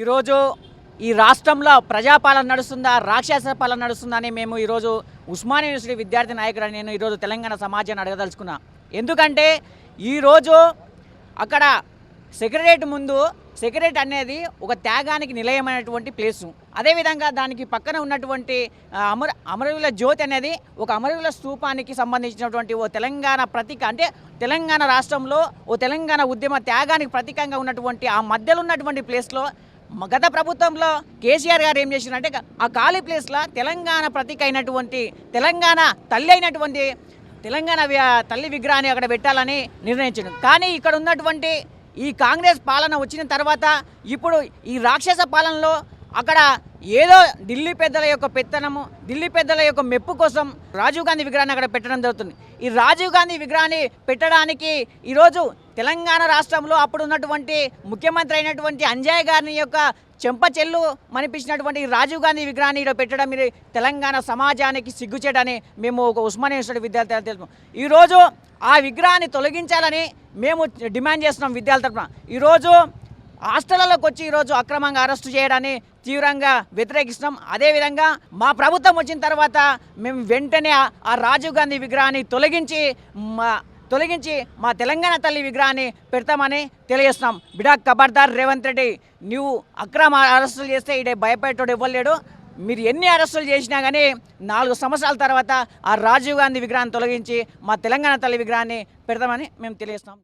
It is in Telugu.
ఈరోజు ఈ రాష్ట్రంలో ప్రజాపాలన నడుస్తుందా రాక్షస పాలన నడుస్తుందా అని మేము ఈరోజు ఉస్మానియా యూనివర్సిటీ విద్యార్థి నాయకుడు నేను ఈరోజు తెలంగాణ సమాజాన్ని అడగదలుచుకున్నా. ఎందుకంటే ఈరోజు అక్కడ సెక్రటరేట్ ముందు సెక్రటరేట్ అనేది ఒక త్యాగానికి నిలయమైనటువంటి ప్లేసు. అదేవిధంగా దానికి పక్కన ఉన్నటువంటి అమర అమరవీల జ్యోతి అనేది ఒక అమరవీల స్తూపానికి సంబంధించినటువంటి ఓ తెలంగాణ ప్రతీక అంటే తెలంగాణ రాష్ట్రంలో ఓ తెలంగాణ ఉద్యమ త్యాగానికి ప్రతీకంగా ఉన్నటువంటి ఆ మధ్యలో ఉన్నటువంటి ప్లేస్లో గత ప్రభుత్వంలో కేసీఆర్ గారు ఏం చేసినారంటే ఆ ఖాళీ ప్లేస్లో తెలంగాణ ప్రతీక అయినటువంటి తెలంగాణ తల్లి అయినటువంటి తెలంగాణ తల్లి విగ్రహాన్ని అక్కడ పెట్టాలని నిర్ణయించాడు. కానీ ఇక్కడ ఉన్నటువంటి ఈ కాంగ్రెస్ పాలన వచ్చిన తర్వాత ఇప్పుడు ఈ రాక్షస పాలనలో అక్కడ ఏదో ఢిల్లీ పెద్దల యొక్క పెత్తనము ఢిల్లీ పెద్దల యొక్క మెప్పు కోసం రాజీవ్ గాంధీ విగ్రహాన్ని అక్కడ పెట్టడం జరుగుతుంది. ఈ రాజీవ్ గాంధీ విగ్రహాన్ని పెట్టడానికి ఈరోజు తెలంగాణ రాష్ట్రంలో అప్పుడు ఉన్నటువంటి ముఖ్యమంత్రి అయినటువంటి అంజయ్ గారిని యొక్క చెంప చెల్లు మనిపించినటువంటి రాజీవ్ గాంధీ విగ్రహాన్ని ఇక్కడ పెట్టడం మీరు తెలంగాణ సమాజానికి సిగ్గుచేటని మేము ఒక ఉస్మానియా యూనివర్సిటీ విద్యార్థులు తెలుసు ఈరోజు ఆ విగ్రహాన్ని తొలగించాలని మేము డిమాండ్ చేస్తున్నాం విద్యార్థుల తరఫున ఈరోజు హాస్టళ్ళలోకి వచ్చి ఈరోజు అక్రమంగా అరెస్టు చేయడాన్ని తీవ్రంగా వ్యతిరేకిస్తున్నాం. అదేవిధంగా మా ప్రభుత్వం వచ్చిన తర్వాత మేము వెంటనే ఆ- రాజీవ్ గాంధీ విగ్రహాన్ని తొలగించి మా తొలగించి మా తెలంగాణ తల్లి విగ్రహాన్ని పెడతామని తెలియజేస్తున్నాం. బిడా ఖబర్దార్ రేవంత్ రెడ్డి నువ్వు అక్రమ అరెస్టులు చేస్తే ఇడే భయపెట్టోడు ఇవ్వలేడు మీరు ఎన్ని అరెస్టులు చేసినా కానీ నాలుగు సంవత్సరాల తర్వాత ఆ రాజీవ్ గాంధీ విగ్రహాన్ని తొలగించి మా తెలంగాణ తల్లి విగ్రహాన్ని పెడతామని మేము తెలియజేస్తాం